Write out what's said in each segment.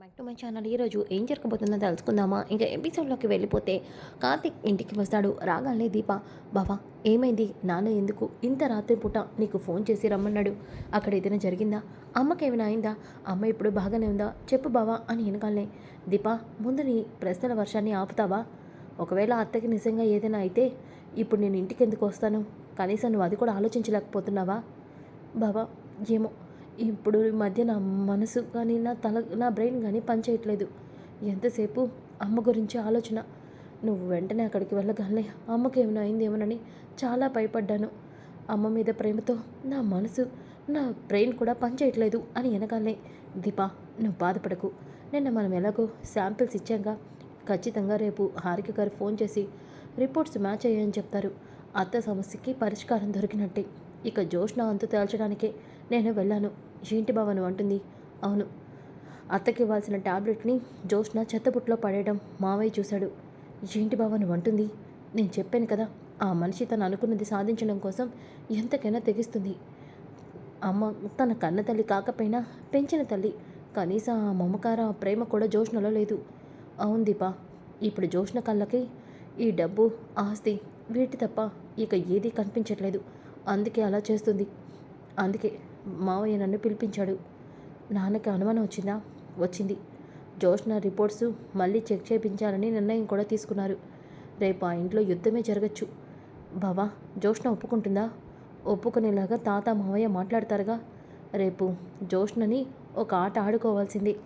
Back to my channel. ఈరోజు ఏం జరగబోతుందో తెలుసుకుందామా? ఇంకా ఎపిసోడ్లోకి వెళ్ళిపోతే కార్తిక్ ఇంటికి వస్తాడు. రాగానే దీప బావా ఏమైంది? నాన్న ఎందుకు ఇంత రాత్రి పూట నీకు ఫోన్ చేసి రమ్మన్నాడు? అక్కడ ఏదైనా జరిగిందా? అమ్మకి ఏమైనా అయిందా? అమ్మ ఇప్పుడు బాగానే ఉందా? చెప్పు బావా అని వెనకాలనే దీప ముందు నీ ప్రశ్నల వర్షాన్ని ఆపుతావా? ఒకవేళ అత్తకి నిజంగా ఏదైనా అయితే ఇప్పుడు నేను ఇంటికి ఎందుకు వస్తాను? కనీసం నువ్వు అది కూడా ఆలోచించలేకపోతున్నావా? బావా ఏమో ఇప్పుడు ఈ మధ్య నా మనసు కానీ నా తల నా బ్రెయిన్ కానీ పనిచేయట్లేదు. ఎంతసేపు అమ్మ గురించి ఆలోచన. నువ్వు వెంటనే అక్కడికి వెళ్ళగానే అమ్మకి ఏమైనా అయిందేమోనని చాలా భయపడ్డాను. అమ్మ మీద ప్రేమతో నా మనసు నా బ్రెయిన్ కూడా పనిచేయట్లేదు అని వెనగానే దీపా నువ్వు బాధపడకు. నిన్న మనం ఎలాగో శాంపిల్స్ ఇచ్చాక ఖచ్చితంగా రేపు హారిక గారు ఫోన్ చేసి రిపోర్ట్స్ మ్యాచ్ అయ్యాయని చెప్తారు. అత్త సమస్యకి పరిష్కారం దొరికినట్టే. ఇక జోష్న అంతు తేల్చడానికే నేను వెళ్ళాను. ఏంటి బావను అంటుంది. అవును. అత్తకి ఇవ్వాల్సిన టాబ్లెట్ని జోష్న చెత్తపుట్లో పడేయడం మావయ్య చూశాడు. ఏంటి బావను అంటుంది. నేను చెప్పాను కదా ఆ మనిషి తను అనుకున్నది సాధించడం కోసం ఎంతకైనా తెగిస్తుంది. అమ్మ తన కన్న తల్లి కాకపోయినా పెంచిన తల్లి. కనీసం ఆ మమకార ప్రేమ కూడా జోష్నలో లేదు. అవును దీపా ఇప్పుడు జోష్న కళ్ళకి ఈ డబ్బు ఆస్తి వీటి తప్ప ఇక ఏదీ కనిపించట్లేదు. అందుకే అలా చేస్తుంది. అందుకే మావయ్య నన్ను పిలిపించాడు. నాన్నకి అనుమానం వచ్చిందా? వచ్చింది. జోష్న రిపోర్ట్స్ మళ్ళీ చెక్ చేయించాలని నిర్ణయం కూడా తీసుకున్నారు. రేపు ఆ ఇంట్లో యుద్ధమే జరగచ్చు. బావా జోష్న ఒప్పుకుంటుందా? ఒప్పుకునేలాగా తాత మావయ్య మాట్లాడతారుగా. రేపు జోష్నని ఒక ఆట ఆడుకోవాల్సింది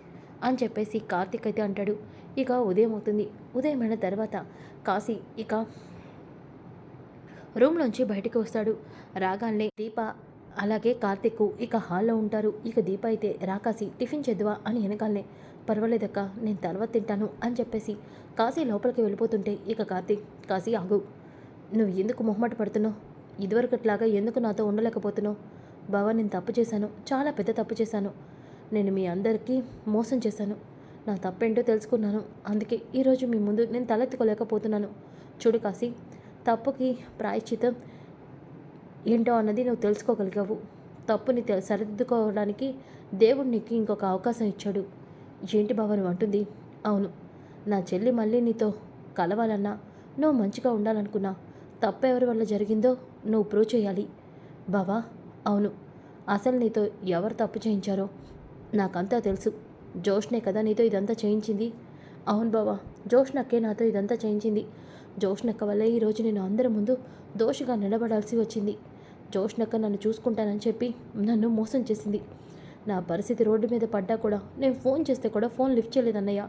అని చెప్పేసి కార్తీక్ అయితే అంటాడు. ఇక ఉదయం అవుతుంది. ఉదయం అయిన తర్వాత కాశీ ఇక రూమ్లోంచి బయటికి వస్తాడు. రాగానే దీప అలాగే కార్తిక్ ఇక హాల్లో ఉంటారు. ఇక దీప అయితే రాకాసి టిఫిన్ చేద్దువా అని వెనకాలనే పర్వాలేదక్క నేను తర్వాత తింటాను అని చెప్పేసి కాశీ లోపలికి వెళ్ళిపోతుంటే ఇక కార్తీక్ కాశీ ఆగు. నువ్వు ఎందుకు మొహమాట పడుతున్నావు? ఇదివరకట్లాగా ఎందుకు నాతో ఉండలేకపోతున్నావు? బావా నేను తప్పు చేశాను. చాలా పెద్ద తప్పు చేశాను. నేను మీ అందరికీ మోసం చేశాను. నా తప్పేంటో తెలుసుకున్నాను. అందుకే ఈరోజు మీ ముందు నేను తలెత్తుకోలేకపోతున్నాను. చూడు కాశీ తప్పుకి ప్రాయశ్చితం ఏంటో అన్నది నువ్వు తెలుసుకోగలిగావు. తప్పుని తె సరిదిద్దుకోవడానికి దేవుడు నీకు ఇంకొక అవకాశం ఇచ్చాడు. ఏంటి బావ నువ్వు అంటుంది. అవును నా చెల్లి మళ్ళీ నీతో కలవాలన్నా నువ్వు మంచిగా ఉండాలనుకున్నా తప్పు ఎవరి వల్ల జరిగిందో నువ్వు ప్రూవ్ చేయాలి. బావా అవును అసలు నీతో ఎవరు తప్పు చేయించారో నాకంతా తెలుసు. జోష్నే కదా నీతో ఇదంతా చేయించింది. అవును బావా జోష్నక్కే నాతో ఇదంతా చేయించింది. జోష్నక్క వల్లే ఈరోజు నేను అందరి ముందు దోషిగా నిలబడాల్సి వచ్చింది. జోష్నక్క నన్ను చూసుకుంటానని చెప్పి నన్ను మోసం చేసింది. నా పరిస్థితి రోడ్డు మీద పడ్డా కూడా నేను ఫోన్ చేస్తే కూడా ఫోన్ లిఫ్ట్ చేయలేదు అన్నయ్య.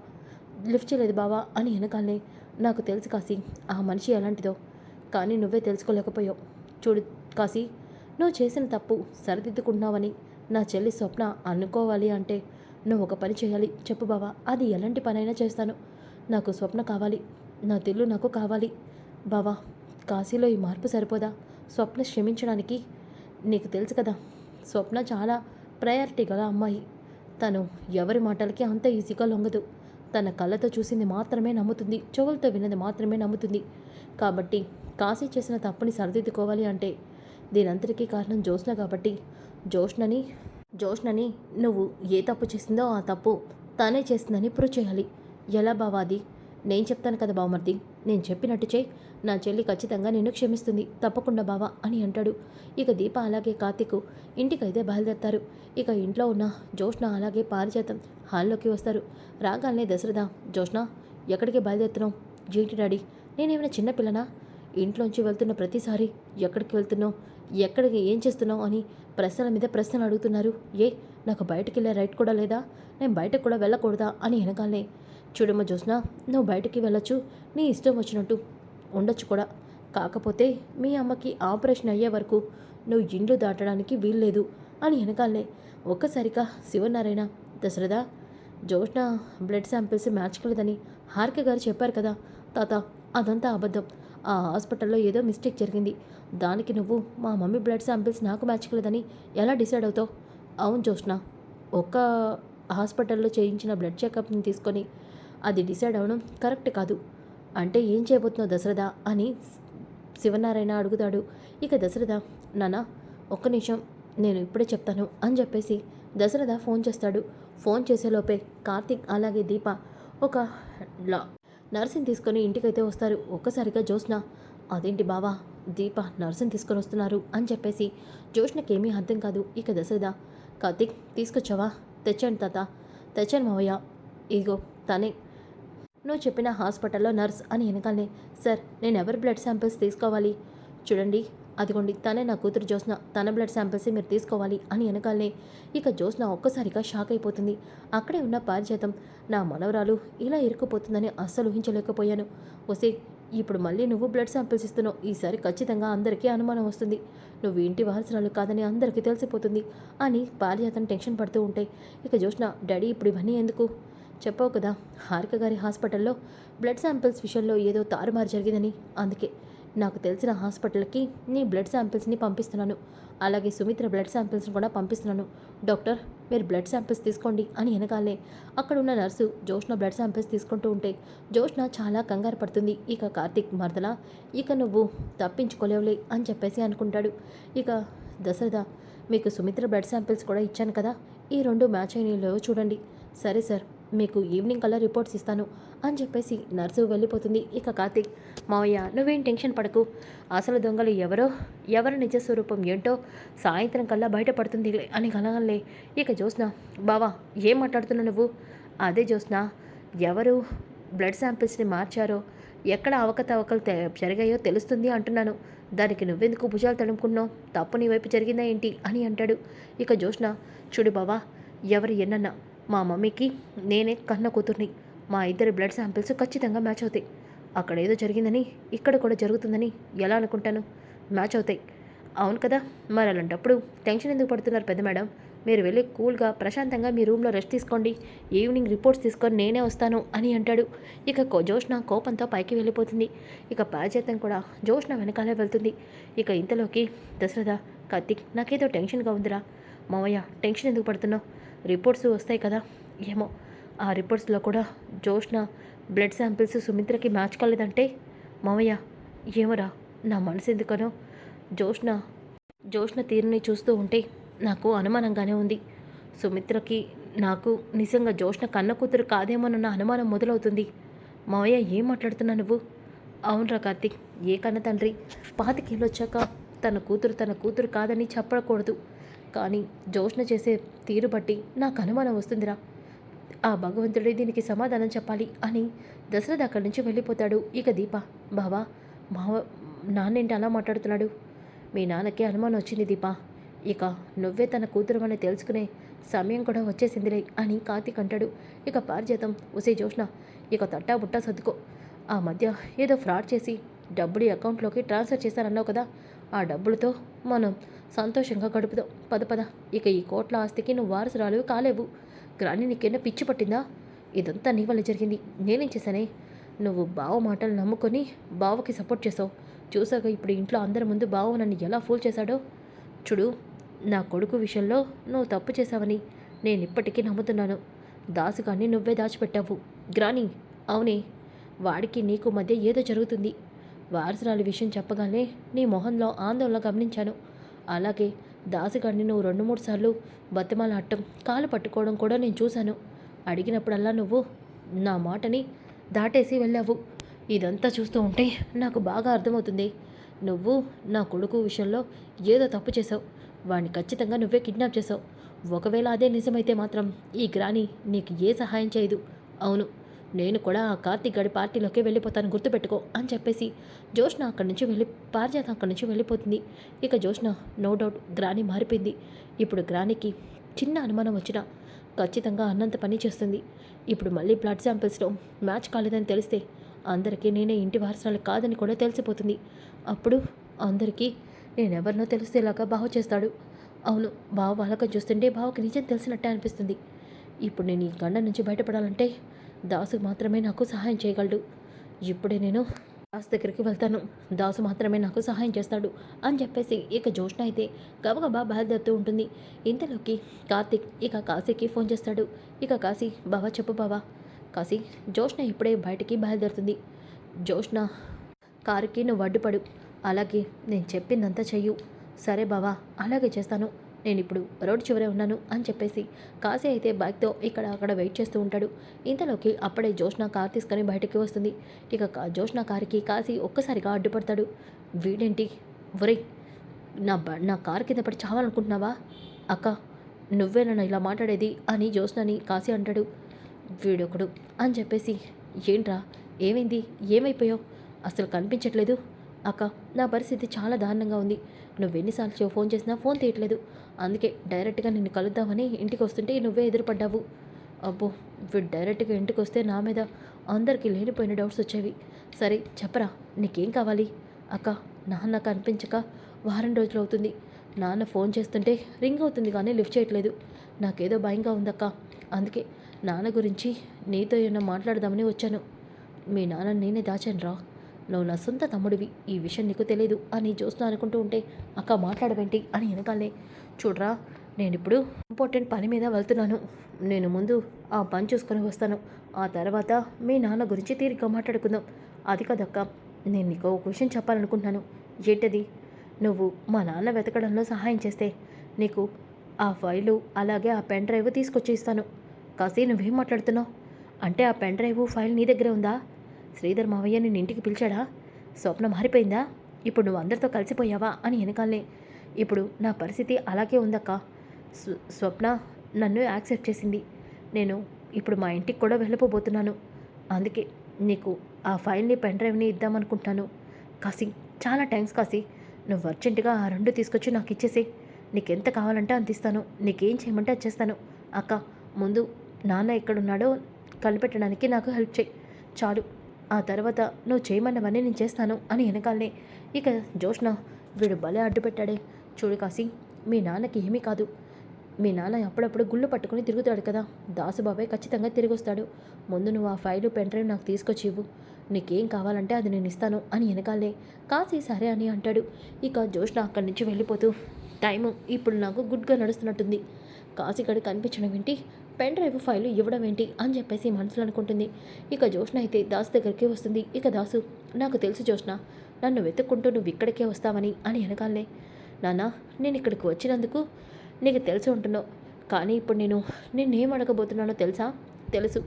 లిఫ్ట్ చేయలేదు బావా అని వెనకాలనే. నాకు తెలుసు కాసి ఆ మనిషి ఎలాంటిదో. కానీ నువ్వే తెలుసుకోలేకపోయావు. చూడు కాసి నువ్వు చేసిన తప్పు సరిదిద్దుకుంటున్నావని నా చెల్లి స్వప్న అనుకోవాలి అంటే నువ్వు ఒక పని చేయాలి. చెప్పు బావా అది ఎలాంటి పనైనా చేస్తాను. నాకు స్వప్న కావాలి. నా తిల్లు నాకు కావాలి. బావా కాశీలో ఈ మార్పు సరిపోదా? స్వప్న క్షమించడానికి నీకు తెలుసు కదా స్వప్న చాలా ప్రయారిటీ గల అమ్మాయి. తను ఎవరి మాటలకి అంత ఈజీగా లొంగదు. తన కళ్ళతో చూసింది మాత్రమే నమ్ముతుంది చెవులతో విన్నది మాత్రమే నమ్ముతుంది. కాబట్టి కాశీ చేసిన తప్పుని సరిదిద్దుకోవాలి అంటే దీనంతటికీ కారణం జోష్న కాబట్టి జోష్నని జోష్నని నువ్వు ఏ తప్పు చేసిందో ఆ తప్పు తానే చేసిందని ప్రూవ్ చేయాలి. ఎలా బావాది నేను చెప్తాను కదా బావమర్ది నేను చెప్పినట్టు చేయి. నా చెల్లి ఖచ్చితంగా నిన్ను క్షమిస్తుంది. తప్పకుండా బావా అని అంటాడు. ఇక దీప అలాగే కార్తీక్ ఇంటికైతే బయలుదేరతారు. ఇక ఇంట్లో ఉన్న జోష్ణ అలాగే పారిజాతం హాల్లోకి వస్తారు. రాగానే దశరథ జోష్ణ ఎక్కడికి బయలుదేరుతున్నావు? ఏంటి డాడీ నేనేమైనా చిన్నపిల్లనా ఇంట్లోంచి వెళ్తున్న ప్రతిసారి ఎక్కడికి వెళ్తున్నావు? ఎక్కడికి ఏం చేస్తున్నావు? అని ప్రశ్నల మీద ప్రశ్నలు అడుగుతున్నారు. ఏ నాకు బయటకు వెళ్ళే రైట్ కూడా లేదా? నేను బయటకు కూడా వెళ్ళకూడదా? అని వెనకాలనే చూడమ్మ జోస్నా నువ్వు బయటికి వెళ్ళొచ్చు. నీ ఇష్టం వచ్చినట్టు ఉండొచ్చు కూడా. కాకపోతే మీ అమ్మకి ఆపరేషన్ అయ్యే వరకు నువ్వు ఇండ్లు దాటడానికి వీల్లేదు అని వెనకాలనే ఒక్కసారిగా Shivanarayana Dasaratha Jyotsna blood samples match కలదని హారిక గారు చెప్పారు కదా. తాత అదంతా అబద్ధం. ఆ హాస్పిటల్లో ఏదో మిస్టేక్ జరిగింది. దానికి నువ్వు మా మమ్మీ బ్లడ్ శాంపిల్స్ నాకు మ్యాచ్ కలదని ఎలా డిసైడ్ అవుతావు? అవును జోష్న ఒక్క హాస్పిటల్లో చేయించిన బ్లడ్ చెకప్ని తీసుకొని అది డిసైడ్ అవ్వడం కరెక్ట్ కాదు. అంటే ఏం చేయబోతున్నావు దశరథ అని శివనారాయణ అడుగుతాడు. ఇక దశరథ నాన్న ఒక్క నిమిషం నేను ఇప్పుడే చెప్తాను అని చెప్పేసి దశరథ ఫోన్ చేస్తాడు. ఫోన్ చేసేలోపే కార్తీక్ అలాగే దీప ఒక లా నర్సింగ్ తీసుకొని ఇంటికైతే వస్తారు. ఒక్కసారిగా జోష్న అదేంటి బావా దీప నర్సింగ్ తీసుకొని వస్తున్నారు అని చెప్పేసి జోష్నకేమీ అర్థం కాదు. ఇక దశరథ కార్తీక్ తీసుకొచ్చావా? తెచ్చాను తాత తెచ్చాను మావయ్య. ఇగో తనే నువ్వు చెప్పిన హాస్పిటల్లో నర్స్ అని వెనకాలనే సార్ నేను ఎవరి బ్లడ్ శాంపిల్స్ తీసుకోవాలి? చూడండి అదిగోండి తనే నా కూతురు జోస్న తన బ్లడ్ శాంపిల్స్ మీరు తీసుకోవాలి అని వెనకాలనే ఇక జోస్న ఒక్కసారిగా షాక్ అయిపోతుంది. అక్కడే ఉన్న పారిజాతం నా మనవరాలు ఇలా ఇరుక్కుపోతుందని అస్సలు ఊహించలేకపోయాను. వసే ఇప్పుడు మళ్ళీ నువ్వు బ్లడ్ శాంపిల్స్ ఇస్తున్నావు. ఈసారి ఖచ్చితంగా అందరికీ అనుమానం వస్తుంది. నువ్వు ఇంటి వారసురాలు కాదని అందరికీ తెలిసిపోతుంది అని పారిజాతం టెన్షన్ పడుతూ ఉంటాయి ఇక జోష్న డాడీ ఇప్పుడు ఇవన్నీ ఎందుకు? చెప్పావు కదా హారిక గారి హాస్పిటల్లో బ్లడ్ శాంపిల్స్ విషయంలో ఏదో తారుమారు జరిగిందని. అందుకే నాకు తెలిసిన హాస్పిటల్కి నీ బ్లడ్ శాంపిల్స్ని పంపిస్తున్నాను. అలాగే సుమిత్ర బ్లడ్ శాంపిల్స్ని కూడా పంపిస్తున్నాను. డాక్టర్ మీరు బ్లడ్ శాంపిల్స్ తీసుకోండి అని వెనకాలే అక్కడ ఉన్న నర్సు జోష్న బ్లడ్ శాంపిల్స్ తీసుకుంటూ ఉంటే జోష్న చాలా కంగారు పడుతుంది. ఇక కార్తీక్ మరదలా ఇక నువ్వు తప్పించుకోలేవులే అని చెప్పేసి అనుకుంటాడు. ఇక దశరథ మీకు సుమిత్ర బ్లడ్ శాంపిల్స్ కూడా ఇచ్చాను కదా ఈ రెండు మ్యాచ్ అయినలో చూడండి. సరే సార్ మీకు ఈవినింగ్ కల్లా రిపోర్ట్స్ ఇస్తాను అని చెప్పేసి నర్సు వెళ్ళిపోతుంది. ఇక కార్తీక్ మావయ్య నువ్వేం టెన్షన్ పడకు. అసలు దొంగలు ఎవరో ఎవరి నిజ స్వరూపం ఏంటో సాయంత్రం కల్లా బయటపడుతుంది అని కలగలే. ఇక జ్యోత్స్న బావా ఏం మాట్లాడుతున్నావు నువ్వు? అదే జ్యోత్స్న ఎవరు బ్లడ్ శాంపిల్స్ని మార్చారో ఎక్కడ అవకతవకలు జరిగాయో తెలుస్తుంది అంటున్నాను. దానికి నువ్వెందుకు భుజాలు తడుముకున్నావు తప్పు నీ వైపు జరిగిందా ఏంటి? అని అంటాడు. ఇక జోష్న చూడు బావా ఎవరు ఎన్నన్నా మా మమ్మీకి నేనే కన్న కూతుర్ని. మా ఇద్దరి బ్లడ్ శాంపిల్స్ ఖచ్చితంగా మ్యాచ్ అవుతాయి. అక్కడ ఏదో జరిగిందని ఇక్కడ కూడా జరుగుతుందని ఎలా అనుకుంటాను? మ్యాచ్ అవుతాయి. అవును కదా మరి అలాంటప్పుడు టెన్షన్ ఎందుకు పడుతున్నారు పెద్ద మేడం? మీరు వెళ్ళి కూల్గా ప్రశాంతంగా మీ రూమ్లో రెస్ట్ తీసుకోండి. ఈవినింగ్ రిపోర్ట్స్ తీసుకొని నేనే వస్తాను అని అంటాడు. ఇక కో- జోష్న కోపంతో పైకి వెళ్ళిపోతుంది. ఇక పాచేతం కూడా జోష్న వెనకాలే వెళ్తుంది. ఇక ఇంతలోకి దశరథ కార్తిక్ నాకేదో టెన్షన్గా ఉందిరా. మావయ్య టెన్షన్ ఎందుకు పడుతున్నావు? రిపోర్ట్స్ వస్తాయి కదా? ఏమో. ఆ రిపోర్ట్స్లో కూడా జోష్న బ్లడ్ శాంపిల్స్ సుమిత్రకి మ్యాచ్ కాలేదంటే? మావయ్య ఏమోరా నా మనసు ఎందుకనో? జోష్న జోష్న తీరుని చూస్తూ ఉంటే నాకు అనుమానంగానే ఉంది. సుమిత్రకి నాకు నిజంగా జోష్న కన్న కూతురు కాదేమోనన్న అనుమానం మొదలవుతుంది. మావయ్య ఏం మాట్లాడుతున్నా నువ్వు? అవునరా కార్తీక్ ఏ కన్న తండ్రి? పాతికేళ్ళొచ్చాక తన కూతురు తన కూతురు కాదని చెప్పకూడదు. కానీ జోష్న చేసే తీరు బట్టి నాకు అనుమానం వస్తుందిరా. ఆ భగవంతుడే దీనికి సమాధానం చెప్పాలి అని దశరథ అక్కడి నుంచి వెళ్ళిపోతాడు. ఇక దీప బావా మావ నాన్నేంటి అలా మాట్లాడుతున్నాడు? మీ నాన్నకి అనుమానం వచ్చింది దీప. ఇక నువ్వే తన కూతురు అని తెలుసుకునే సమయం కూడా వచ్చేసిందిలే అని కార్తీక్ అంటాడు. ఇక పారిజాతం ఉసే జోష్న ఇక తట్టా బుట్టా సర్దుకో. ఆ మధ్య ఏదో ఫ్రాడ్ చేసి డబ్బులు అకౌంట్లోకి ట్రాన్స్ఫర్ చేశారన్నావు కదా. ఆ డబ్బులతో మనం సంతోషంగా గడుపుదాం. పద పద. ఇక ఈ కోట్ల ఆస్తికి నువ్వు వారసురాలు కాలేవు. గ్రాని నీకేనా పిచ్చి పట్టిందా? ఇదంతా నీ వల్ల జరిగింది. నేనేం చేశానే? నువ్వు బావ మాటలు నమ్ముకొని బావకి సపోర్ట్ చేసావు చూసాక ఇప్పుడు ఇంట్లో అందరి ముందు బావ నన్ను ఎలా ఫూల్ చేశాడో? చూడు నా కొడుకు విషయంలో నువ్వు తప్పు చేశావని నేను ఇప్పటికీ నమ్ముతున్నాను. దాసుగాన్ని నువ్వే దాచిపెట్టావు. గ్రాని అవునే. వాడికి నీకు మధ్య ఏదో జరుగుతుంది. వారసురాలి విషయం చెప్పగానే నీ మొహంలో ఆందోళన గమనించాను. అలాగే దాసుగాడిని నువ్వు రెండు మూడు సార్లు బతిమాలాడటం కాలు పట్టుకోవడం కూడా నేను చూశాను. అడిగినప్పుడల్లా నువ్వు నా మాటని దాటేసి వెళ్ళావు. ఇదంతా చూస్తూ ఉంటే నాకు బాగా అర్థమవుతుంది. నువ్వు నా కొడుకు విషయంలో ఏదో తప్పు చేసావు వాడిని ఖచ్చితంగా నువ్వే కిడ్నాప్ చేసావు ఒకవేళ అదే నిజమైతే మాత్రం ఈ గ్రాని నీకు ఏ సహాయం చేయదు. అవును. నేను కూడా ఆ కార్తీక్ గడి పార్టీలోకి వెళ్ళిపోతాను గుర్తుపెట్టుకో అని చెప్పేసి జోష్న అక్కడి నుంచి వెళ్ళి పారిజాత అక్కడి నుంచి వెళ్ళిపోతుంది. ఇక జోష్న నో డౌట్ గ్రాని మారిపోయింది. ఇప్పుడు గ్రానికి చిన్న అనుమానం వచ్చినా ఖచ్చితంగా అన్నంత పని చేస్తుంది. ఇప్పుడు మళ్ళీ బ్లడ్ శాంపిల్స్లో మ్యాచ్ కాలేదని తెలిస్తే అందరికీ నేనే ఇంటి వారసురాలు కాదని కూడా తెలిసిపోతుంది. అప్పుడు అందరికీ నేనెవరినో తెలిసేలాగా బావ చేస్తాడు. అవును బావ వాళ్ళక చూస్తుంటే బావకి నిజం తెలిసినట్టే అనిపిస్తుంది. ఇప్పుడు నేను ఈ గండ నుంచి బయటపడాలంటే దాసు మాత్రమే నాకు సహాయం చేయగలడు. ఇప్పుడే నేను దాసు దగ్గరికి వెళ్తాను. దాసు మాత్రమే నాకు సహాయం చేస్తాడు అని చెప్పేసి ఇక జోష్ణ అయితే గబగబా బయలుదేరుతూ ఉంటుంది. ఇంతలోకి కార్తిక్ ఇక కాశీకి ఫోన్ చేస్తాడు. ఇక కాశీ బావా చెప్పు బావా. కాశీ జోష్ణ ఇప్పుడే బయటికి బయలుదేరుతుంది. జోష్ణ కారుకి నువ్వు అడ్డుపడు. అలాగే నేను చెప్పిందంతా చెయ్యు. సరే బావా అలాగే చేస్తాను. నేను ఇప్పుడు రోడ్డు చివరే ఉన్నాను అని చెప్పేసి కాశీ అయితే బైక్తో ఇక్కడ అక్కడ వెయిట్ చేస్తూ ఉంటాడు. ఇంతలోకి అప్పుడే జోష్న కార్ తీసుకొని బయటకి వస్తుంది. ఇక జోష్న కారుకి కాశీ ఒక్కసారిగా అడ్డుపడతాడు. వీడేంటి? ఒరేయ్ నా బ నా కారు కింద పడి చావాలనుకుంటున్నావా? అక్క నువ్వేనన్నా ఇలా మాట్లాడేది అని జోష్నని కాశీ అంటాడు. వీడొకడు అని చెప్పేసి ఏంట్రా? ఏమైంది? ఏమైపోయావు? అసలు కనిపించట్లేదు. అక్క నా పరిస్థితి చాలా దారుణంగా ఉంది. నువ్వు ఎన్నిసార్లు ఫోన్ చేసినా ఫోన్ తీయట్లేదు. అందుకే డైరెక్ట్గా నిన్ను కలుద్దామని ఇంటికి వస్తుంటే నువ్వే ఎదురుపడ్డావు. అబ్బో వీడు డైరెక్ట్గా ఇంటికి వస్తే నా మీద అందరికీ లేనిపోయిన డౌట్స్ వచ్చేవి. సరే చెప్పరా నీకేం కావాలి? అక్క నాన్న కనిపించక వారం రోజులు అవుతుంది. నాన్న ఫోన్ చేస్తుంటే రింగ్ అవుతుంది కానీ లిఫ్ట్ చేయట్లేదు. నాకేదో భయంగా ఉందక్క. అందుకే నాన్న గురించి నీతో ఏమన్నా మాట్లాడదామని వచ్చాను. మీ నాన్న నేనే దాచాను రా నువ్వు నా సొంత తమ్ముడివి ఈ విషయం నీకు తెలియదు అని జ్యోత్స్న అనుకుంటూ ఉంటే అక్క మాట్లాడవేంటి? అని వెనకాలే చూడరా నేను ఇప్పుడు ఇంపార్టెంట్ పని మీద వెళ్తున్నాను. నేను ముందు ఆ పని చూసుకొని వస్తాను. ఆ తర్వాత మీ నాన్న గురించి తీరిగ్గా మాట్లాడుకుందాం. అది కదక్క నేను నీకు ఒక విషయం చెప్పాలనుకుంటున్నాను. ఏంటది? నువ్వు మా నాన్న వెతకడంలో సహాయం చేస్తే నీకు ఆ ఫైలు అలాగే ఆ పెన్ డ్రైవ్ తీసుకొచ్చి ఇస్తాను. కాసి నువ్వేం మాట్లాడుతున్నావు? అంటే ఆ పెన్ డ్రైవ్ ఫైల్ నీ దగ్గరే ఉందా? శ్రీధర్ మావయ్య నేను ఇంటికి పిలిచాడా? స్వప్న మారిపోయిందా? ఇప్పుడు నువ్వు అందరితో కలిసిపోయావా అని వెనకాలనే ఇప్పుడు నా పరిస్థితి అలాగే ఉందక్క. స్వ- స్వప్న నన్ను యాక్సెప్ట్ చేసింది. నేను ఇప్పుడు మా ఇంటికి కూడా వెళ్ళిపోబోతున్నాను అందుకే నీకు ఆ ఫైల్ని పెన్ డ్రైవ్ని ఇద్దామనుకుంటున్నాను. కాసి చాలా థ్యాంక్స్ కాసి నువ్వు అర్జెంటుగా ఆ రెండు తీసుకొచ్చి నాకు ఇచ్చేసి. నీకెంత కావాలంటే అంత ఇస్తాను. నీకేం చేయమంటే అది చేస్తాను. అక్క ముందు నాన్న ఎక్కడున్నాడో కనిపెట్టడానికి నాకు హెల్ప్ చేయి. చాలు. ఆ తర్వాత నువ్వు చేయమన్నవన్నీ నేను చేస్తాను అని వెనకాలనే. ఇక జోష్న వీడు భలే అడ్డు పెట్టాడే. చూడు కాసి మీ నాన్నకి ఏమీ కాదు. మీ నాన్న అప్పుడప్పుడు గుళ్ళు పట్టుకుని తిరుగుతాడు కదా. దాసుబాబాయ్ ఖచ్చితంగా తిరిగి వస్తాడు ముందు నువ్వు ఆ ఫైలు పెన్ డ్రైవ్ నాకు తీసుకొచ్చి ఇవ్వు. నీకేం కావాలంటే అది నేను ఇస్తాను అని వెనకాలే కాశీ సరే అని అంటాడు. ఇక జోష్న అక్కడి నుంచి వెళ్ళిపోతూ టైము ఇప్పుడు నాకు గుడ్గా నడుస్తున్నట్టుంది. కాశీగడు కనిపించడం ఏంటి? పెన్ డ్రైవ్ ఫైలు ఇవ్వడం ఏంటి అని చెప్పేసి మనసులో అనుకుంటుంది. ఇక జోష్న అయితే దాసు దగ్గరికి వస్తుంది. ఇక దాసు నాకు తెలుసు జోష్న నన్ను వెతుక్కుంటూ నువ్వు ఇక్కడికే వస్తావని అని వెనకాలనే నాన్న నేను ఇక్కడికి వచ్చినందుకు నీకు తెలిసి ఉంటున్నావు. కానీ ఇప్పుడు నేను నిన్నేం అడగబోతున్నానో తెలుసా? తెలుసు.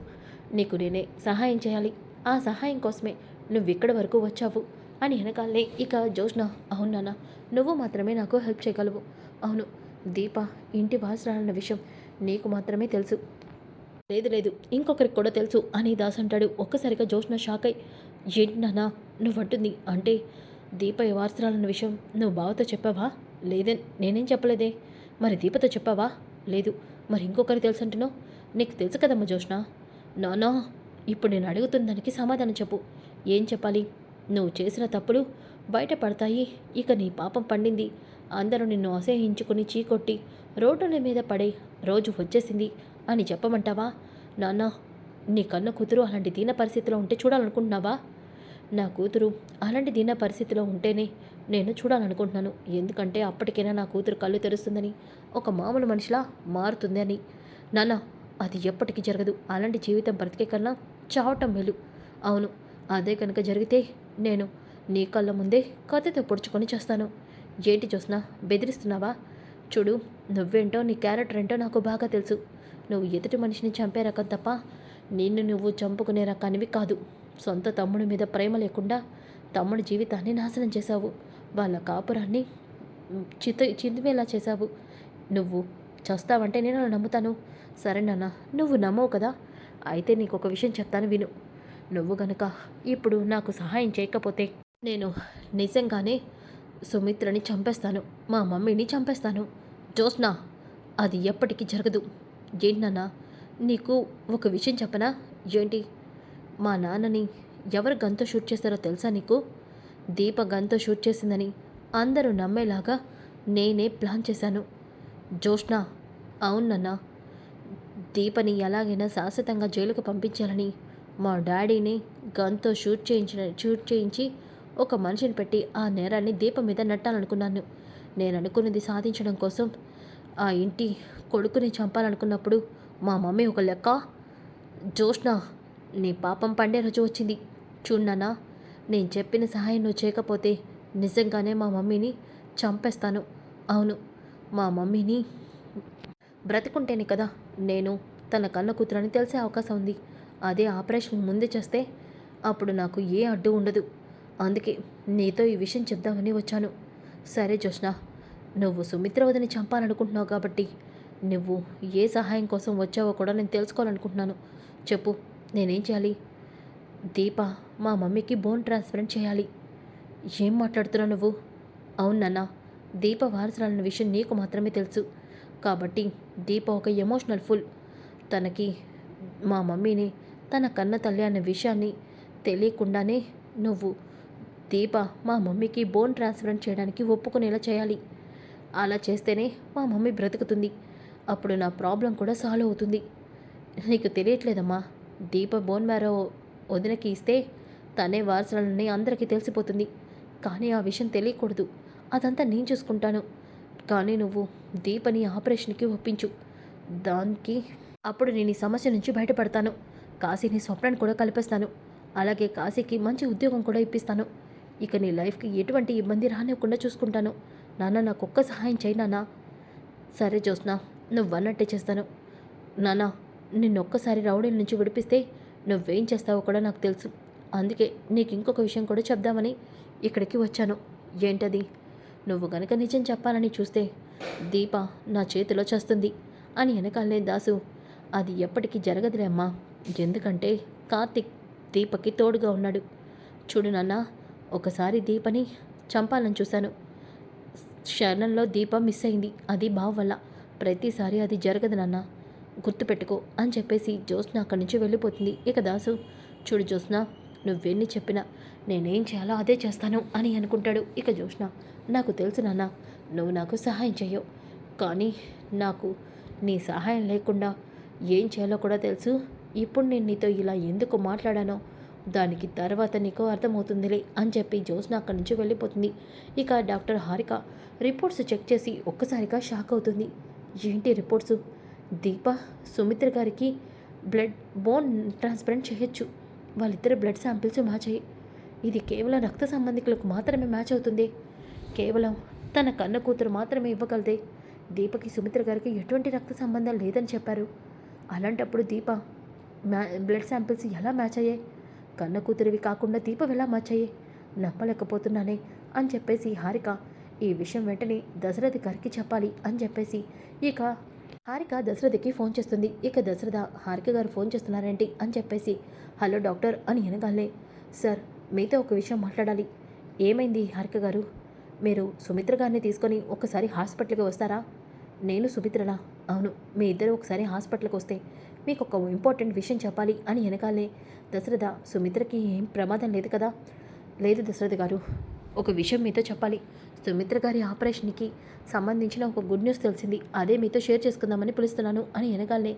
నీకు నేనే సహాయం చేయాలి. ఆ సహాయం కోసమే నువ్వు ఇక్కడి వరకు వచ్చావు అని వెనకాలే ఇక జోష్న అవును నాన్న నువ్వు మాత్రమే నాకు హెల్ప్ చేయగలవు. అవును దీప ఇంటి వాసరాలన్న విషయం నీకు మాత్రమే తెలుసు. లేదు లేదు ఇంకొకరికి కూడా తెలుసు అని దాస్ అంటాడు. ఒక్కసారిగా జోష్న షాక్ అయి ఏంటి నాన్న నువ్వంటుంది? అంటే దీప వారసరాలన్న విషయం నువ్వు బావతో చెప్పావా? లేదే నేనేం చెప్పలేదే. మరి దీపతో చెప్పావా? లేదు. మరి ఇంకొకరికి తెలుసు అంటున్నావు? నీకు తెలుసు కదమ్మా జోష్న నానా ఇప్పుడు నేను అడుగుతున్న దానికి సమాధానం చెప్పు. ఏం చెప్పాలి? నువ్వు చేసిన తప్పులు బయటపడతాయి. ఇక నీ పాపం పండింది. అందరూ నిన్ను అసహ్యించుకుని చీకొట్టి రోడ్డుల మీద పడే రోజు వచ్చేసింది అని చెప్పమంటావా? నాన్న నీ కన్న కూతురు అలాంటి దీన పరిస్థితిలో ఉంటే చూడాలనుకుంటున్నావా? నా కూతురు అలాంటి దీన పరిస్థితిలో ఉంటేనే నేను చూడాలనుకుంటున్నాను. ఎందుకంటే అప్పటికైనా నా కూతురు కళ్ళు తెరుస్తుందని ఒక మామూలు మనిషిలా మారుతుంది అని. నాన్న అది ఎప్పటికీ జరగదు. అలాంటి జీవితం బ్రతికే కన్నా చావటం మేలు. అవును అదే కనుక జరిగితే నేను నీ కళ్ళ ముందే కథతో పొడుచుకొని చేస్తాను. ఏంటి చూసినా బెదిరిస్తున్నావా? చూడు నువ్వేంటో నీ క్యారెక్టర్ ఏంటో నాకు బాగా తెలుసు. నువ్వు ఎదుటి మనిషిని చంపే రకం తప్ప నిన్ను నువ్వు చంపుకునే రకానివి కాదు. సొంత తమ్ముడి మీద ప్రేమ లేకుండా తమ్ముడి జీవితాన్ని నాశనం చేశావు. వాళ్ళ కాపురాన్ని చిత చిందిమేలా చేశావు. నువ్వు చస్తావంటే నేను అలా నమ్ముతాను. సరే నాన్న నువ్వు నమ్మవు కదా? అయితే నీకు ఒక విషయం చెప్తాను విను. నువ్వు గనక ఇప్పుడు నాకు సహాయం చేయకపోతే నేను నిజంగానే సుమిత్రని చంపేస్తాను. మా మమ్మీని చంపేస్తాను. జోస్నా అది ఎప్పటికీ జరగదు. ఏంటన్నా నీకు ఒక విషయం చెప్పనా? ఏంటి? మా నాన్నని ఎవరు గన్తో షూట్ చేస్తారో తెలుసా నీకు? దీప గన్తో షూట్ చేసిందని అందరూ నమ్మేలాగా నేనే ప్లాన్ చేశాను. జోష్నా అవునన్నా దీపని ఎలాగైనా శాశ్వతంగా జైలుకు పంపించాలని మా డాడీని గన్తో షూట్ చేయించిన షూట్ చేయించి ఒక మనిషిని పెట్టి ఆ నేరాన్ని దీపం మీద నట్టాలనుకున్నాను. నేను అనుకున్నది సాధించడం కోసం ఆ ఇంటి కొడుకుని చంపాలనుకున్నప్పుడు మా మమ్మీ ఒక లెక్క జోష్న నీ పాపం పండే రోజు వచ్చింది. చూడన్నా నేను చెప్పిన సహాయం నువ్వు చేయకపోతే నిజంగానే మా మమ్మీని చంపేస్తాను. అవును మా మమ్మీని బ్రతికుంటేనే కదా నేను తన కన్న కూతురని తెలిసే అవకాశం ఉంది. అదే ఆపరేషన్ ముందే చేస్తే అప్పుడు నాకు ఏ అడ్డు ఉండదు. అందుకే నీతో ఈ విషయం చెప్దామని వచ్చాను. సరే జోష్ణ నువ్వు సుమిత్ర వదిని చంపాలనుకుంటున్నావు కాబట్టి నువ్వు ఏ సహాయం కోసం వచ్చావో కూడా నేను తెలుసుకోవాలనుకుంటున్నాను. చెప్పు నేనేం చేయాలి? దీప మా మమ్మీకి బోన్ ట్రాన్స్ఫరెంట్ చేయాలి. ఏం మాట్లాడుతున్నావు నువ్వు? అవును నాన్న దీప వారసురాలన్న విషయం నీకు మాత్రమే తెలుసు. కాబట్టి దీప ఒక ఎమోషనల్ ఫుల్. తనకి మా మమ్మీని తన కన్న తల్లి అనే విషయాన్ని తెలియకుండానే నువ్వు దీప మా మమ్మీకి బోన్ ట్రాన్స్ఫరెంట్ చేయడానికి ఒప్పుకునేలా చేయాలి. అలా చేస్తేనే మా మమ్మీ బ్రతుకుతుంది. అప్పుడు నా ప్రాబ్లం కూడా సాల్వ్ అవుతుంది. నీకు తెలియట్లేదమ్మా. దీప బోన్ మ్యారో వదినకి ఇస్తే తనే వారసులని అందరికీ తెలిసిపోతుంది. కానీ ఆ విషయం తెలియకూడదు. అదంతా నేను చూసుకుంటాను. కానీ నువ్వు దీపని ఆపరేషన్కి ఒప్పించు. దానికి అప్పుడు నేను ఈ సమస్య నుంచి బయటపడతాను. కాశీని స్వప్నాన్ని కూడా కలిపేస్తాను. అలాగే కాశీకి మంచి ఉద్యోగం కూడా ఇప్పిస్తాను. ఇక నీ లైఫ్కి ఎటువంటి ఇబ్బంది రానివ్వకుండా చూసుకుంటాను. నాన్న నాకు ఒక్క సహాయం చేయి నాన్న. సరే జ్యోత్స్న నువ్వు అన్నట్టే చేస్తాను. నాన్న నిన్నొక్కసారి రౌడీల నుంచి విడిపిస్తే నువ్వేం చేస్తావో కూడా నాకు తెలుసు. అందుకే నీకు ఇంకొక విషయం కూడా చెప్దామని ఇక్కడికి వచ్చాను. ఏంటది? నువ్వు గనక నిజం చెప్పాలని చూస్తే దీప నా చేతిలో చేస్తుంది అని వెనకాలే దాసు అది ఎప్పటికీ జరగదులే అమ్మా. ఎందుకంటే కార్తిక్ దీపకి తోడుగా ఉన్నాడు. చూడు నాన్న ఒకసారి దీపని చంపాలని చూశాను. క్షణంలో దీపం మిస్ అయింది. అది బావ వల్ల. ప్రతిసారి అది జరగదు నాన్న. గుర్తుపెట్టుకో అని చెప్పేసి జ్యోత్స్న అక్కడి నుంచి వెళ్ళిపోతుంది. ఇక దాసు చూడు జ్యోత్స్న నువ్వెన్ని చెప్పినా నేనేం చేయాలో అదే చేస్తాను అని అనుకుంటాడు ఇక జ్యోత్స్న. నాకు తెలుసు నాన్న నువ్వు నాకు సహాయం చేయవు కానీ నాకు నీ సహాయం లేకుండా ఏం చేయాలో కూడా తెలుసు. ఇప్పుడు నేను నీతో ఇలా ఎందుకు మాట్లాడానో దానికి తర్వాత నీకు అర్థమవుతుందిలే అని చెప్పి జ్యోత్స్న అక్కడి నుంచి వెళ్ళిపోతుంది. ఇక డాక్టర్ హారిక రిపోర్ట్స్ చెక్ చేసి ఒక్కసారిగా షాక్ అవుతుంది. ఏంటి రిపోర్ట్స్? దీప సుమిత్ర గారికి బ్లడ్ బోన్ ట్రాన్స్ప్లాంట్ చేయొచ్చు. వాళ్ళిద్దరు బ్లడ్ శాంపిల్స్ మ్యాచ్ అయ్యి ఇది కేవలం రక్త సంబంధికులకు మాత్రమే మ్యాచ్ అవుతుంది. కేవలం తన కన్న కూతురు మాత్రమే ఇవ్వగలదే. దీపకి సుమిత్ర గారికి ఎటువంటి రక్త సంబంధం లేదని చెప్పారు. అలాంటప్పుడు దీప మ్యా బ్లడ్ శాంపిల్స్ ఎలా మ్యాచ్ అయ్యాయి? కన్న కూతురివి కాకుండా దీపం ఎలా నమ్మలేకపోతున్నానే అని చెప్పేసి హారిక ఈ విషయం వెంటనే దశరథి గారికి చెప్పాలి అని చెప్పేసి ఇక హారిక దశరథకి ఫోన్ చేస్తుంది. ఇక దశరథ హారిక గారు ఫోన్ చేస్తున్నారేంటి అని చెప్పేసి హలో డాక్టర్ అని అనగానే సార్ మీతో ఒక విషయం మాట్లాడాలి. ఏమైంది హారిక గారు? మీరు సుమిత్ర గారిని తీసుకొని ఒకసారి హాస్పిటల్కి వస్తారా? నేను సుమిత్రలా అవును మీ ఇద్దరు ఒకసారి హాస్పిటల్కి వస్తే మీకు ఒక ఇంపార్టెంట్ విషయం చెప్పాలి అని వెనకాలే దశరథ సుమిత్రకి ఏం ప్రమాదం లేదు కదా? లేదు దశరథ గారు ఒక విషయం మీతో చెప్పాలి. సుమిత్ర గారి ఆపరేషన్కి సంబంధించిన ఒక గుడ్ న్యూస్ తెలిసింది. అదే మీతో షేర్ చేసుకుందామని పిలుస్తున్నాను అని వెనకాలే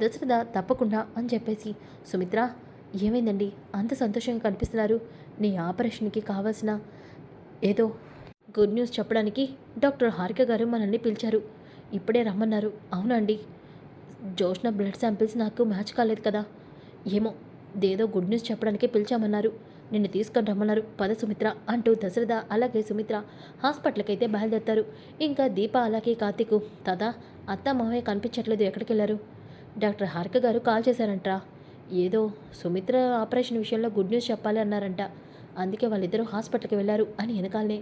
దశరథ తప్పకుండా అని చెప్పేసి సుమిత్ర ఏమైందండి? అంత సంతోషంగా కనిపిస్తున్నారు. నీ ఆపరేషన్కి కావాల్సిన ఏదో గుడ్ న్యూస్ చెప్పడానికి డాక్టర్ హారిక గారు మనల్ని పిలిచారు. ఇప్పుడే రమ్మన్నారు. అవునండి జోష్న బ్లడ్ శాంపిల్స్ నాకు మ్యాచ్ కాలేదు కదా. ఏమో దేదో గుడ్ న్యూస్ చెప్పడానికి పిలిచామన్నారు. నిన్ను తీసుకొని రమ్మన్నారు పద సుమిత్ర అంటూ దశరథ అలాగే సుమిత్ర హాస్పిటల్కి అయితే బయలుదేరుతారు. ఇంకా దీప అలాగే కార్తీకు తదా అత్త మామయ్య కనిపించట్లేదు ఎక్కడికి వెళ్ళారు డాక్టర్ హారిక గారు కాల్ చేశారంట్రా. ఏదో సుమిత్ర ఆపరేషన్ విషయంలో గుడ్ న్యూస్ చెప్పాలి అన్నారంట. అందుకే వాళ్ళిద్దరూ హాస్పిటల్కి వెళ్ళారు అని వెనకాలనే.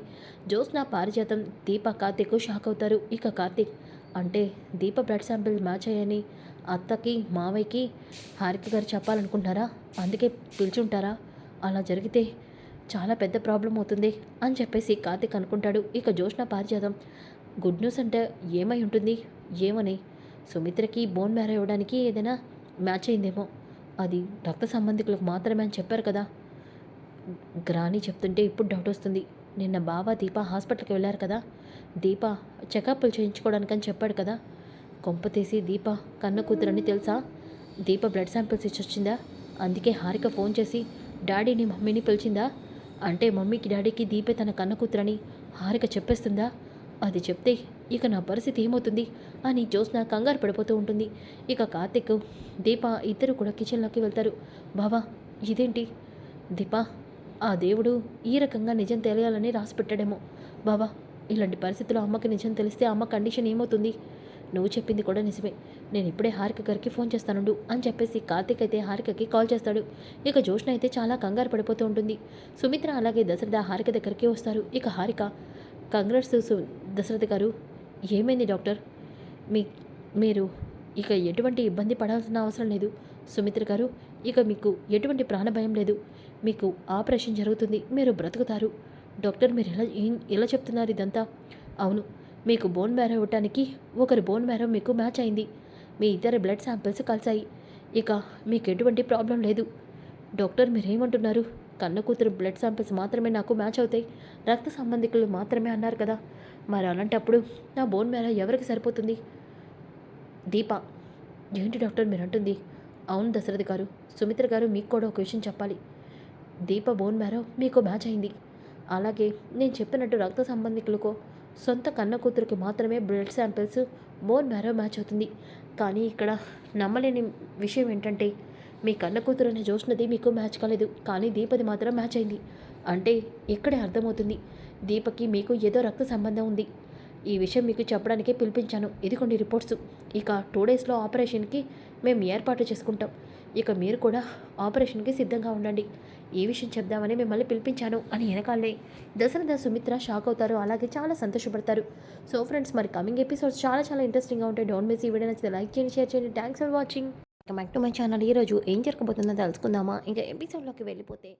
జ్యోత్స్న పారిజాతం దీప కార్తీక్ షాక్ అవుతారు. ఇక కార్తీక్ అంటే దీప బ్లడ్ శాంపిల్ మ్యాచ్ అయ్యని అత్తకి మావయ్యకి హారిక గారు చెప్పాలనుకుంటారా అందుకే పిలుచుంటారా? అలా జరిగితే చాలా పెద్ద ప్రాబ్లం అవుతుంది అని చెప్పేసి కార్తిక్ అనుకుంటాడు. ఇక జోష్న పారిజాతం. గుడ్ న్యూస్ అంటే ఏమై ఉంటుంది? ఏమని? సుమిత్రకి బోన్ మ్యారో ఇవ్వడానికి ఏదైనా మ్యాచ్ అయిందేమో. అది రక్త సంబంధికులకు మాత్రమే అని చెప్పారు కదా. గ్రాని చెప్తుంటే ఇప్పుడు డౌట్ వస్తుంది. నిన్న బావ దీప హాస్పిటల్కి వెళ్ళారు కదా. దీప చెకప్లు చేయించుకోవడానికని చెప్పాడు కదా. కొంప తీసి దీప కన్న కూతురని తెలుసా? దీప బ్లడ్ శాంపిల్స్ ఇచ్చి వచ్చిందా అందుకే హారిక ఫోన్ చేసి డాడీని మమ్మీని పిలిచిందా? అంటే మమ్మీకి డాడీకి దీపే తన కన్న కూతురని హారిక చెప్పేస్తుందా? అది చెప్తే ఇక నా పరిస్థితి ఏమవుతుంది? అని జ్యోత్స్న కంగారు పడిపోతూ ఉంటుంది. ఇక కార్తిక్ దీప ఇద్దరు కూడా కిచెన్లోకి వెళ్తారు. బావా ఇదేంటి? దీప ఆ దేవుడు ఈ రకంగా నిజం తెలియాలని రాసి పెట్టాడేమో. బావా ఇలాంటి పరిస్థితుల్లో అమ్మకి నిజం తెలిస్తే అమ్మ కండిషన్ ఏమవుతుంది? నువ్వు చెప్పింది కూడా నిజమే. నేను ఇప్పుడే హారిక గారికి ఫోన్ చేస్తానుండు అని చెప్పేసి కార్తీక్ అయితే హారికకి కాల్ చేస్తాడు. ఇక జోష్న అయితే చాలా కంగారు పడిపోతూ ఉంటుంది. సుమిత్ర అలాగే దశరథ హారిక దగ్గరికి వస్తారు. ఇక హారిక కంగ్రాట్స్ సు దశరథ గారు ఏమైంది డాక్టర్? మీ మీరు ఇక ఎటువంటి ఇబ్బంది పడాల్సిన అవసరం లేదు. సుమిత్ర గారు ఇక మీకు ఎటువంటి ప్రాణభయం లేదు. మీకు ఆపరేషన్ జరుగుతుంది. మీరు బ్రతుకుతారు. డాక్టర్ మీరు ఎలా ఎలా చెప్తున్నారు ఇదంతా? అవును మీకు బోన్ మ్యారో ఇవ్వటానికి ఒకరి బోన్ మ్యారో మీకు మ్యాచ్ అయింది. మీ ఇద్దరు బ్లడ్ శాంపిల్స్ కలిసాయి ఇక మీకు ఎటువంటి ప్రాబ్లం లేదు. డాక్టర్ మీరేమంటున్నారు కన్న కూతురు బ్లడ్ శాంపిల్స్ మాత్రమే నాకు మ్యాచ్ అవుతాయి. రక్త సంబంధికులు మాత్రమే అన్నారు కదా. మరి అలాంటప్పుడు నా బోన్ మ్యారో ఎవరికి సరిపోతుంది? దీప ఏంటి డాక్టర్ మీరు అంటుంది? అవును దశరథ్ గారు సుమిత్ర గారు మీకు కూడా ఒక విషయం చెప్పాలి. దీప బోన్ మ్యారో మీకు మ్యాచ్ అయింది. అలాగే నేను చెప్పినట్టు రక్త సంబంధికులకు సొంత కన్న కూతురికి మాత్రమే blood samples bone marrow match అవుతుంది. కానీ ఇక్కడ నమ్మలేని విషయం ఏంటంటే మీ కన్న కూతురు అనే జోష్నది మీకు మ్యాచ్ కాలేదు. కానీ దీపది మాత్రం మ్యాచ్ అయింది. అంటే ఇక్కడే అర్థమవుతుంది. దీపకి మీకు ఏదో రక్త సంబంధం ఉంది. ఈ విషయం మీకు చెప్పడానికే పిలిపించాను. ఇది కొన్ని రిపోర్ట్స్. ఇక టూ డేస్లో ఆపరేషన్కి మేము ఏర్పాటు చేసుకుంటాం. ఇక మీరు కూడా ఆపరేషన్కి సిద్ధంగా ఉండండి. ఏ విషయం చెప్దామని మిమ్మల్ని పిలిపించాను అని వెనకాలే. దశరథ సుమిత్ర షాక్ అవుతారు. అలాగే చాలా సంతోషపడతారు. సో ఫ్రెండ్స్ మరి కమింగ్ ఎపిసోడ్స్ చాలా చాలా ఇంట్రెస్టింగ్గా ఉంటాయి. డోంట్ మిస్ ఈ వీడియో నచ్చితే లైక్ చేయండి షేర్ చేయండి. Thanks for watching back to my channel ఈరోజు ఏం జరగబోతుందో తెలుసుకుందామా? ఇంకా ఎపిసోడ్లోకి వెళ్ళిపోతే